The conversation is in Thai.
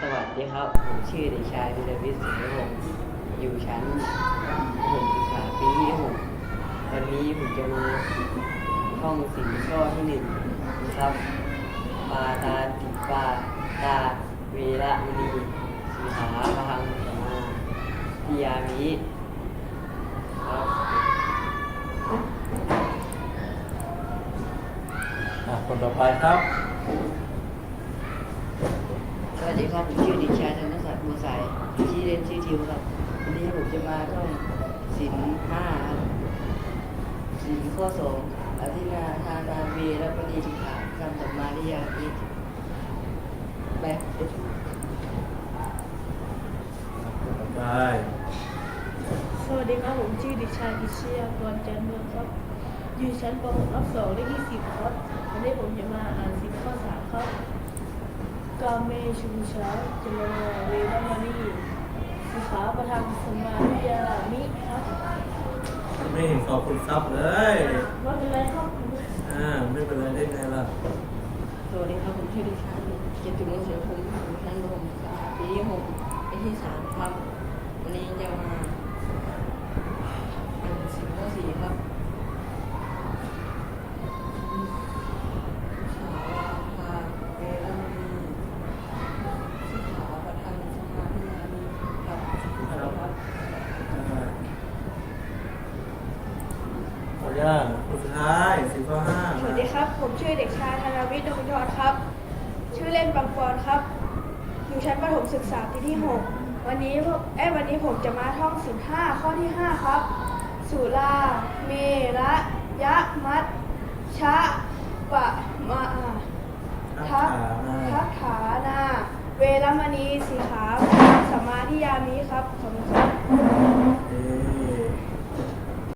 สวัสดีครับ ผมชื่อเด็กชายธีรวิทย์สิงห์วงศ์อยู่ชั้นประถมศึกษาปีที่หกวันนี้ผมจะมาท่องสิงข้อที่หนึ่งนะครับปาตาติปาตาเวระมณีสีขาพหังสมาพิยามิครับคนต่อไปครับ วัสดีครับผมชื่อด็กชายธนศักดิ์บัวสายชื่อเล่นชื่อทิวครับวันนี้ผมจะมาท่องสินห้าครับสินข้อสองอธินาทานาเวรมณีสิกขาคำสัมมาทิยามิไปคนต่อไปสวัสดีครับผมชื่อด็กชายพิชยากรจันเมืองครับ อยู่ชั้นป .6 รับสองเลขที่สิบครับวันนี้ผมจะมาอ่านสิบข้อสามครับกาเมชูชาจโลเวรมณีสิกขาประทังสมาธิยามิครับไม่เห็นขอบคุณซับเลย ว่าเป็นไรครับอ่า ไม่เป็นไรได้ไงล่ะ สวัสดีครับผมชื่อด็กชายเกียรติมงเสือพงศ์อยู่ชั้นประถมศึกษาปีที่หกปีที่สามครับ วันนี้จะมาอ่านสินข้อสี่ครับ สาวาพาเวรมณีสิกขาประทังสมาธิยามิครับขอบคุณครับ อ่า ขออนุญาตคนสุดท้ายสิบข้อห้าสวัสดีครับ ผมชื่อเด็กชายธนวิทย์ดวงยอดครับ ชื่อเล่นปังปอนครับ อยู่ชั้นประถมศึกษาปีที่ 6 วันนี้ผมเอ้ยวันนี้ผมจะมาท่องสินห้าข้อที่ 5 ครับ สุรา เมระยะ มัดชะปะมาทักทักขามาทักขานา เวรมณีสีขาสัมมาทิยามิครับ